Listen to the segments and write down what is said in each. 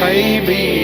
Baby.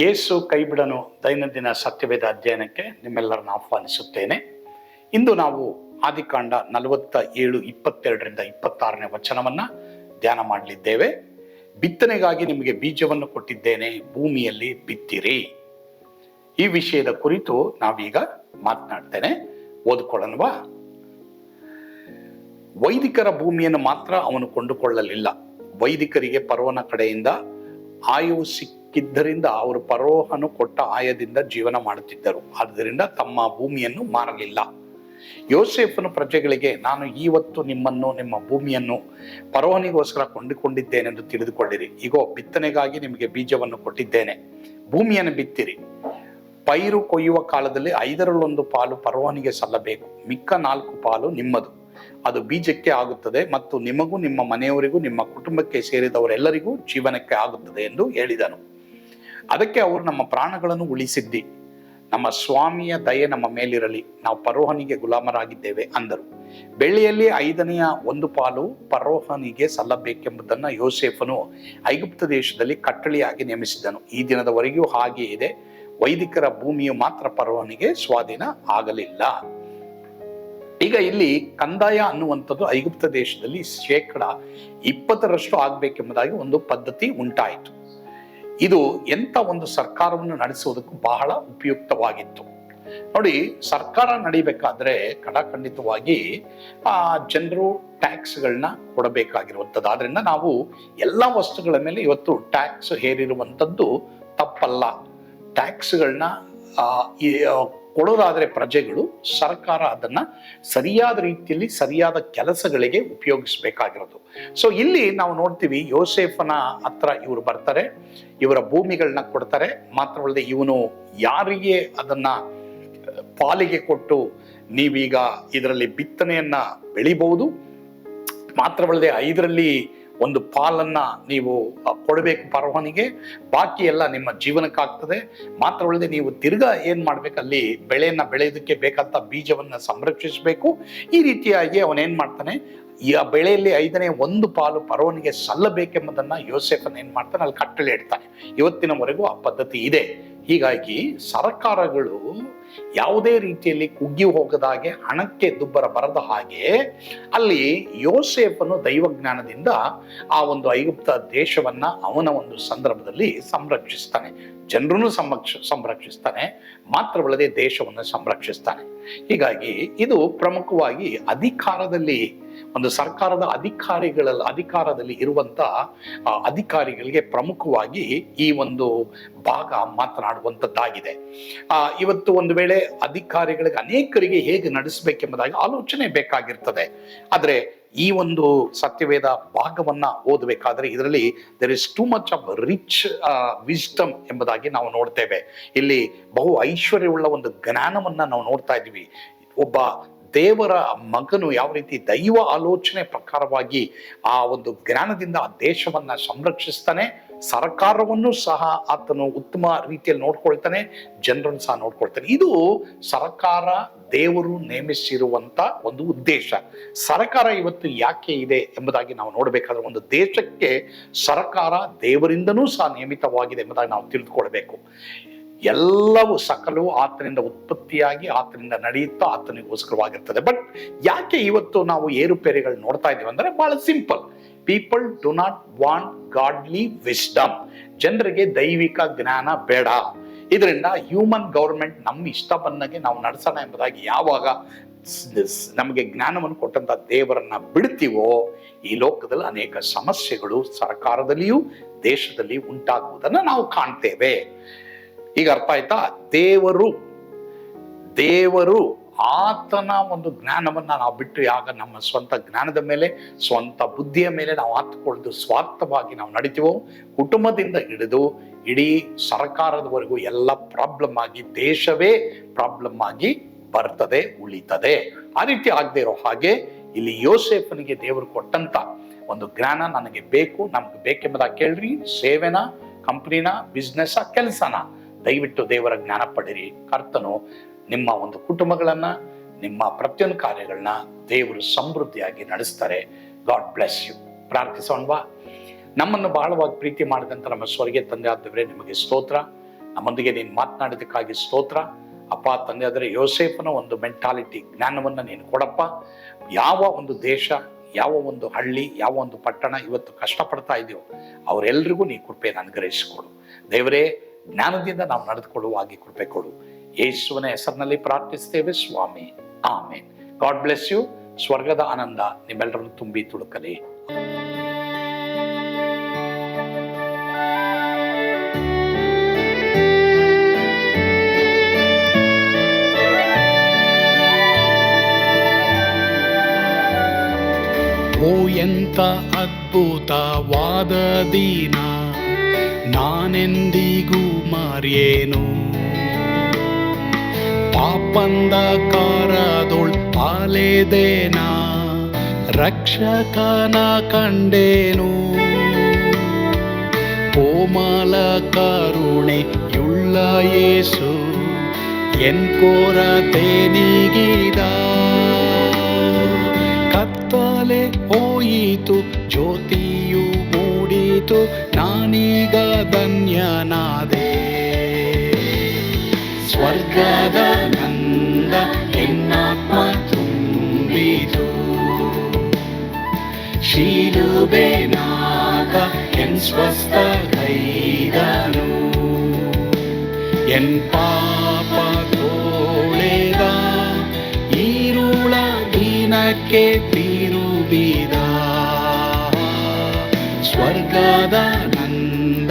ಯೇಸು ಕೈಬಿಡನು ದೈನಂದಿನ ಸತ್ಯವೇದ ಅಧ್ಯಯನಕ್ಕೆ ನಿಮ್ಮೆಲ್ಲರನ್ನು ಆಹ್ವಾನಿಸುತ್ತೇನೆ. ಇಂದು ನಾವು ಆದಿಕಾಂಡ ನಲವತ್ತ ಏಳು ಇಪ್ಪತ್ತೆರಡರಿಂದ ಇಪ್ಪತ್ತಾರನೇ ವಚನವನ್ನ ಧ್ಯಾನ ಮಾಡಲಿದ್ದೇವೆ. ಬಿತ್ತನೆಗಾಗಿ ನಿಮಗೆ ಬೀಜವನ್ನು ಕೊಟ್ಟಿದ್ದೇನೆ, ಭೂಮಿಯಲ್ಲಿ ಬಿತ್ತಿರಿ. ಈ ವಿಷಯದ ಕುರಿತು ನಾವೀಗ ಮಾತನಾಡ್ತೇನೆ. ಓದ್ಕೊಳ್ಳನ್ವ ವೈದಿಕರ ಭೂಮಿಯನ್ನು ಮಾತ್ರ ಅವನು ಕೊಂಡುಕೊಳ್ಳಲಿಲ್ಲ. ವೈದಿಕರಿಗೆ ಪರ್ವನ ಕಡೆಯಿಂದ ಆಯವು ಸಿಕ್ಕಿದ್ದರಿಂದ ಅವರು ಪರೋಹನು ಕೊಟ್ಟ ಆಯದಿಂದ ಜೀವನ ಮಾಡುತ್ತಿದ್ದರು. ಆದ್ದರಿಂದ ತಮ್ಮ ಭೂಮಿಯನ್ನು ಮಾರಲಿಲ್ಲ. ಯೋಸೆಫನ ಪ್ರಜೆಗಳಿಗೆ ನಾನು ಇವತ್ತು ನಿಮ್ಮನ್ನು, ನಿಮ್ಮ ಭೂಮಿಯನ್ನು ಪರೋಹನಿಗೋಸ್ಕರ ಕೊಂಡುಕೊಂಡಿದ್ದೇನೆಂದು ತಿಳಿದುಕೊಳ್ಳಿರಿ. ಇಗೋ, ಬಿತ್ತನೆಗಾಗಿ ನಿಮಗೆ ಬೀಜವನ್ನು ಕೊಟ್ಟಿದ್ದೇನೆ. ಭೂಮಿಯನ್ನು ಬಿತ್ತಿರಿ. ಪೈರು ಕೊಯ್ಯುವ ಕಾಲದಲ್ಲಿ ಐದರಲ್ಲೊಂದು ಪಾಲು ಪರವಾನಿಗೆ ಸಲ್ಲಬೇಕು. ಮಿಕ್ಕ ನಾಲ್ಕು ಪಾಲು ನಿಮ್ಮದು. ಅದು ಬೀಜಕ್ಕೆ ಆಗುತ್ತದೆ ಮತ್ತು ನಿಮಗೂ ನಿಮ್ಮ ಮನೆಯವರಿಗೂ ನಿಮ್ಮ ಕುಟುಂಬಕ್ಕೆ ಸೇರಿದವರೆಲ್ಲರಿಗೂ ಜೀವನಕ್ಕೆ ಆಗುತ್ತದೆ ಎಂದು ಹೇಳಿದನು. ಅದಕ್ಕೆ ಅವರು ನಮ್ಮ ಪ್ರಾಣಗಳನ್ನು ಉಳಿಸಿದ್ದಿ. ನಮ್ಮ ಸ್ವಾಮಿಯ ದಯೆ ನಮ್ಮ ಮೇಲಿರಲಿ, ನಾವು ಪರೋಹನಿಗೆ ಗುಲಾಮರಾಗಿದ್ದೇವೆ ಅಂದರು. ಬೆಳ್ಳಿಯಲ್ಲಿ ಐದನೆಯ ಒಂದು ಪಾಲು ಪರೋಹನಿಗೆ ಸಲ್ಲಬೇಕೆಂಬುದನ್ನು ಯೋಸೇಫನು ಐಗುಪ್ತ ದೇಶದಲ್ಲಿ ಕಟ್ಟಳಿಯಾಗಿ ನೇಮಿಸಿದನು. ಈ ದಿನದವರೆಗೂ ಹಾಗೆ ಇದೆ. ವೈದಿಕರ ಭೂಮಿಯು ಮಾತ್ರ ಪರೋಹನಿಗೆ ಸ್ವಾಧೀನ ಆಗಲಿಲ್ಲ. ಈಗ ಇಲ್ಲಿ ಕಂದಾಯ ಅನ್ನುವಂಥದ್ದು ಐಗುಪ್ತ ದೇಶದಲ್ಲಿ ಶೇಕಡ ಇಪ್ಪತ್ತರಷ್ಟು ಆಗ್ಬೇಕೆಂಬುದಾಗಿ ಒಂದು ಪದ್ಧತಿ ಉಂಟಾಯಿತು. ಇದು ಎಂತ ಒಂದು ಸರ್ಕಾರವನ್ನು ನಡೆಸುವುದಕ್ಕೂ ಬಹಳ ಉಪಯುಕ್ತವಾಗಿತ್ತು. ನೋಡಿ, ಸರ್ಕಾರ ನಡಿಬೇಕಾದ್ರೆ ಕಡಾಖಂಡಿತವಾಗಿ ಆ, ಜನರು ಟ್ಯಾಕ್ಸ್ಗಳನ್ನ ಕೊಡಬೇಕಾಗಿರುವಂಥದ್ದು. ಆದ್ರಿಂದ ನಾವು ಎಲ್ಲ ವಸ್ತುಗಳ ಮೇಲೆ ಇವತ್ತು ಟ್ಯಾಕ್ಸ್ ಹೇರಿರುವಂಥದ್ದು ತಪ್ಪಲ್ಲ. ಟ್ಯಾಕ್ಸ್ಗಳನ್ನ ಕೊಡೋದಾದ್ರೆ ಪ್ರಜೆಗಳು ಸರ್ಕಾರ ಅದನ್ನ ಸರಿಯಾದ ರೀತಿಯಲ್ಲಿ ಸರಿಯಾದ ಕೆಲಸಗಳಿಗೆ ಉಪಯೋಗಿಸಬೇಕಾಗಿರೋದು. ಸೊ ಇಲ್ಲಿ ನಾವು ನೋಡ್ತೀವಿ ಯೋಸೇಫನ ಹತ್ರ ಇವರು ಬರ್ತಾರೆ, ಇವರ ಭೂಮಿಗಳನ್ನ ಕೊಡ್ತಾರೆ ಮಾತ್ರವಲ್ಲದೆ ಇವನು ಯಾರಿಗೆ ಅದನ್ನ ಪಾಲಿಗೆ ಕೊಟ್ಟು ನೀವೀಗ ಇದರಲ್ಲಿ ಬಿತ್ತನೆಯನ್ನ ಬೆಳಿಬಹುದು ಮಾತ್ರವಲ್ಲದೆ ಐದರಲ್ಲಿ ಒಂದು ಪಾಲನ್ನ ನೀವು ಕೊಡಬೇಕು ಪರವಾನಿಗೆ. ಬಾಕಿ ಎಲ್ಲ ನಿಮ್ಮ ಜೀವನಕ್ಕಾಗ್ತದೆ ಮಾತ್ರವಲ್ಲದೆ ನೀವು ತಿರ್ಗಾ ಏನು ಮಾಡ್ಬೇಕು, ಅಲ್ಲಿ ಬೆಳೆಯನ್ನು ಬೆಳೆಯೋದಕ್ಕೆ ಬೇಕಂತ ಬೀಜವನ್ನ ಸಂರಕ್ಷಿಸಬೇಕು. ಈ ರೀತಿಯಾಗಿ ಅವನೇನು ಮಾಡ್ತಾನೆ, ಈ ಆ ಬೆಳೆಯಲ್ಲಿ ಐದನೇ ಒಂದು ಪಾಲು ಪರವನಿಗೆ ಸಲ್ಲಬೇಕೆಂಬುದನ್ನು ಯೋಸೆಫನ್ ಏನು ಮಾಡ್ತಾನೆ, ಅಲ್ಲಿ ಕಟ್ಟಳೆ ಇಡ್ತಾನೆ. ಇವತ್ತಿನವರೆಗೂ ಆ ಪದ್ಧತಿ ಇದೆ. ಹೀಗಾಗಿ ಸರ್ಕಾರಗಳು ಯಾವುದೇ ರೀತಿಯಲ್ಲಿ ಕುಗ್ಗಿ ಹೋಗದ ಹಾಗೆ ಹಣಕ್ಕೆ ದುಬ್ಬರ ಬರದ ಹಾಗೆ ಅಲ್ಲಿ ಯೋಸೇಫನು ದೈವಜ್ಞಾನದಿಂದ ಆ ಒಂದು ಐಗುಪ್ತ ದೇಶವನ್ನ ಅವನ ಒಂದು ಸಂದರ್ಭದಲ್ಲಿ ಸಂರಕ್ಷಿಸ್ತಾನೆ. ಜನರನ್ನು ಸಂರಕ್ಷ ಸಂರಕ್ಷಿಸ್ತಾನೆ. ಮಾತ್ರವಲ್ಲದೆ ದೇಶವನ್ನು ಸಂರಕ್ಷಿಸ್ತಾನೆ. ಹೀಗಾಗಿ ಇದು ಪ್ರಮುಖವಾಗಿ ಅಧಿಕಾರದಲ್ಲಿ, ಒಂದು ಸರ್ಕಾರದ ಅಧಿಕಾರಿಗಳಲ್ಲಿ ಅಧಿಕಾರದಲ್ಲಿ ಇರುವಂತ ಅಧಿಕಾರಿಗಳಿಗೆ ಪ್ರಮುಖವಾಗಿ ಈ ಒಂದು ಭಾಗ ಮಾತನಾಡುವಂಥದ್ದಾಗಿದೆ ಇವತ್ತು ಒಂದು ವೇಳೆ ಅಧಿಕಾರಿಗಳಿಗೆ, ಅನೇಕರಿಗೆ ಹೇಗೆ ನಡೆಸಬೇಕೆಂಬುದಾಗಿ ಆಲೋಚನೆ ಬೇಕಾಗಿರ್ತದೆ. ಆದರೆ ಈ ಒಂದು ಸತ್ಯವೇದ ಭಾಗವನ್ನ ಓದಬೇಕಾದ್ರೆ ಇದರಲ್ಲಿ there is too much of rich wisdom ಎಂಬುದಾಗಿ ನಾವು ನೋಡ್ತೇವೆ. ಇಲ್ಲಿ ಬಹು ಐಶ್ವರ್ಯವುಳ್ಳ ಒಂದು ಜ್ಞಾನವನ್ನ ನಾವು ನೋಡ್ತಾ ಇದ್ದೀವಿ. ಒಬ್ಬ ದೇವರ ಮಗನು ಯಾವ ರೀತಿ ದೈವ ಆಲೋಚನೆ ಪ್ರಕಾರವಾಗಿ ಆ ಒಂದು ಜ್ಞಾನದಿಂದ ಆ ದೇಶವನ್ನ ಸಂರಕ್ಷಿಸ್ತಾನೆ ಸರ್ಕಾರವನ್ನು ಸಹ ಆತನು ಉತ್ತಮ ರೀತಿಯಲ್ಲಿ ನೋಡ್ಕೊಳ್ತಾನೆ, ಜನರನ್ನು ಸಹ ನೋಡ್ಕೊಳ್ತಾನೆ. ಇದು ಸರ್ಕಾರ ದೇವರು ನೇಮಿಸಿರುವಂತ ಒಂದು ಉದ್ದೇಶ. ಸರ್ಕಾರ ಇವತ್ತು ಯಾಕೆ ಇದೆ ಎಂಬುದಾಗಿ ನಾವು ನೋಡಬೇಕಾದ್ರೆ ಒಂದು ದೇಶಕ್ಕೆ ಸರ್ಕಾರ ದೇವರಿಂದನೂ ಸಹ ನಿಯಮಿತವಾಗಿದೆ ಎಂಬುದಾಗಿ ನಾವು ತಿಳಿದುಕೊಳ್ಬೇಕು. ಎಲ್ಲವೂ ಸಕಲವು ಆತನಿಂದ ಉತ್ಪತ್ತಿಯಾಗಿ ಆತನಿಂದ ನಡೆಯುತ್ತಾ ಆತನಿಗೋಸ್ಕರವಾಗಿರ್ತದೆ. ಬಟ್ ಯಾಕೆ ಇವತ್ತು ನಾವು ಏರುಪೇರುಗಳು ನೋಡ್ತಾ ಇದ್ದೀವಿ ಅಂದ್ರೆ ಬಹಳ simple. People do not want godly wisdom ಜನರಿಗೆ ದೈವಿಕ ಜ್ಞಾನ ಬೇಡ. ಇದರಿಂದ ಹ್ಯೂಮನ್ ಗೌರ್ಮೆಂಟ್ ನಮ್ಮ ಇಷ್ಟ ಬಂದಂಗೆ ನಾವು ನಡೆಸೋಣ ಎಂಬುದಾಗಿ ಯಾವಾಗ ನಮಗೆ ಜ್ಞಾನವನ್ನು ಕೊಟ್ಟಂತ ದೇವರನ್ನ ಬಿಡ್ತೀವೋ ಈ ಲೋಕದಲ್ಲಿ ಅನೇಕ ಸಮಸ್ಯೆಗಳು ಸರ್ಕಾರದಲ್ಲಿಯೂ ದೇಶದಲ್ಲಿ ಉಂಟಾಗುವುದನ್ನು ನಾವು ಕಾಣ್ತೇವೆ. ಈಗ ಅರ್ಥ ಆಯ್ತಾ? ದೇವರು ದೇವರು ಆತನ ಒಂದು ಜ್ಞಾನವನ್ನು ನಾವು ಬಿಟ್ಟು ಯಾಗ ನಮ್ಮ ಸ್ವಂತ ಜ್ಞಾನದ ಮೇಲೆ, ಸ್ವಂತ ಬುದ್ಧಿಯ ಮೇಲೆ ನಾವು ಆತ್ಕೊಳ್ಳೋದು ಸ್ವಾರ್ಥವಾಗಿ ನಾವು ನಡಿತೀವೋ? ಕುಟುಂಬದಿಂದ ಹಿಡಿದು ಇಡೀ ಸರ್ಕಾರದವರೆಗೂ ಎಲ್ಲ ಪ್ರಾಬ್ಲಮ್ ಆಗಿ ದೇಶವೇ ಪ್ರಾಬ್ಲಮ್ ಆಗಿ ಬರ್ತದೆ, ಉಳಿತದೆ. ಆ ರೀತಿ ಆಗದೆ ಇರೋ ಹಾಗೆ ಇಲ್ಲಿ ಯೋಸೇಫನಿಗೆ ದೇವರು ಕೊಟ್ಟಂತ ಒಂದು ಜ್ಞಾನ ನನಗೆ ಬೇಕು, ನಮ್ಗೆ ಬೇಕೆಂಬುದಾಗಿ ಕೇಳ್ರಿ. ಸೇವೆನ ಕಂಪ್ನಿನ ಬಿಸ್ನೆಸ್ ಕೆಲಸನ ದಯವಿಟ್ಟು ದೇವರ ಜ್ಞಾನ ಪಡಿರಿ ಕರ್ತನು ನಿಮ್ಮ ಒಂದು ಕುಟುಂಬಗಳನ್ನ, ನಿಮ್ಮ ಪ್ರತಿಯೊಂದು ಕಾರ್ಯಗಳನ್ನ ದೇವರು ಸಮೃದ್ಧಿಯಾಗಿ ನಡೆಸ್ತಾರೆ. ಗಾಡ್ ಬ್ಲೆಸ್ ಯು ಪ್ರಾರ್ಥಿಸೋಣವಾ? ನಮ್ಮನ್ನು ಬಹಳವಾಗಿ ಪ್ರೀತಿ ಮಾಡಿದಂತ ನಮ್ಮ ಸ್ವರ್ಗೀಯ ತಂದೆ ಆದವರೇ ನಿಮಗೆ ಸ್ತೋತ್ರ. ನಮ್ಮೊಂದಿಗೆ ನೀನು ಮಾತನಾಡಿದಕ್ಕಾಗಿ ಸ್ತೋತ್ರ. ಅಪ್ಪ, ತಂದೆ ಆದರೆ ಯೋಸೇಫನ ಒಂದು ಮೆಂಟಾಲಿಟಿ ಜ್ಞಾನವನ್ನು ನೀನು ಕೊಡಪ್ಪ. ಯಾವ ಒಂದು ದೇಶ, ಯಾವ ಒಂದು ಹಳ್ಳಿ, ಯಾವ ಒಂದು ಪಟ್ಟಣ ಇವತ್ತು ಕಷ್ಟಪಡ್ತಾ ಇದೆಯೋ ಅವರೆಲ್ಲರಿಗೂ ನೀ ಕೃಪೆಯನ್ನು ಅನುಗ್ರಹಿಸಿಕೊಡು. ದೇವರೇ, ಜ್ಞಾನದಿಂದ ನಾವು ನಡೆದುಕೊಳ್ಳುವ ಹಾಗೆ ಕೃಪೆ ಕೊಡು. ಯೇಸುವಿನ ಹೆಸರಿನಲ್ಲಿ ಪ್ರಾರ್ಥಿಸ್ತೇವೆ ಸ್ವಾಮಿ. ಆಮೇನ್. God bless you. ಸ್ವರ್ಗದ ಆನಂದ ನಿಮ್ಮೆಲ್ಲರನ್ನು ತುಂಬಿ ತುಳುಕಲಿ. ಓ ಎಂತ ಅದ್ಭುತವಾದ ದಿನ. ನಾನೆಂದಿಗೂ ಮರೆಯೇನು. ಪಾಪಂದ ಕಾರದೊಳ್ ಪಾಲೆದೇನ ರಕ್ಷಕನ ಕಂಡೇನು ಕೋಮಲ ಕರುಣೆಯುಳ್ಳ ಯೇಸು ಎನ್ ಕೊರತೆ ನೀಗಿದ ಕತ್ತಲೆ ಹೋಯಿತು ಜ್ಯೋತಿಯು ಮೂಡಿತು ನಾನೀಗ ಧನ್ಯನಾದೆ ಸ್ವರ್ಗದ ನಂದ ಎನ್ನಾತ್ಮ ತುಂಬಿತು ಶೀಲುಬೆನಾಗ ಎನ್ ಸ್ವಸ್ಥ ಕೈದನು ಎನ್ ಪಾಪ ತೋಳೆದ ಈರುಳ ದಿನಕ್ಕೆ ತಿರುಬಿದ ಸ್ವರ್ಗದ ನಂದ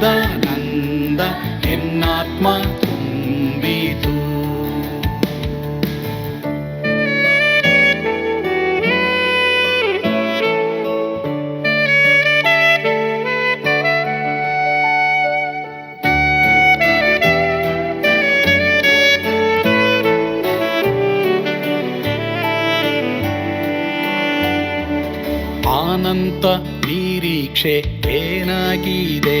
ಸ್ವರ್ಗದ ನಂದ ಎನ್ನಾತ್ಮ ತುಂಬಿತು. ಆನಂತ ನಿರೀಕ್ಷೆ ಏನಾಗಿದೆ?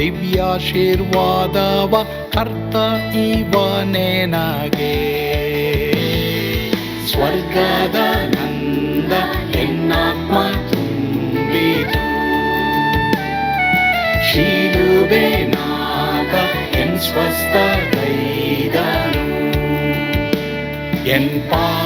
ದಿವ್ಯಾಶೀರ್ವಾದವ, ಕರ್ತ ಇವನೇ ನಗೆ. ಸ್ವರ್ಗದ ನಂದ ಎನ್ನಾತ್ಮ ತುಂಬಿತು. ಶೀಲುವೆ ನಾಗ ಎನ್ ಸ್ವಸ್ಥ ಕೈದನು. ಎನ್ ಪಾ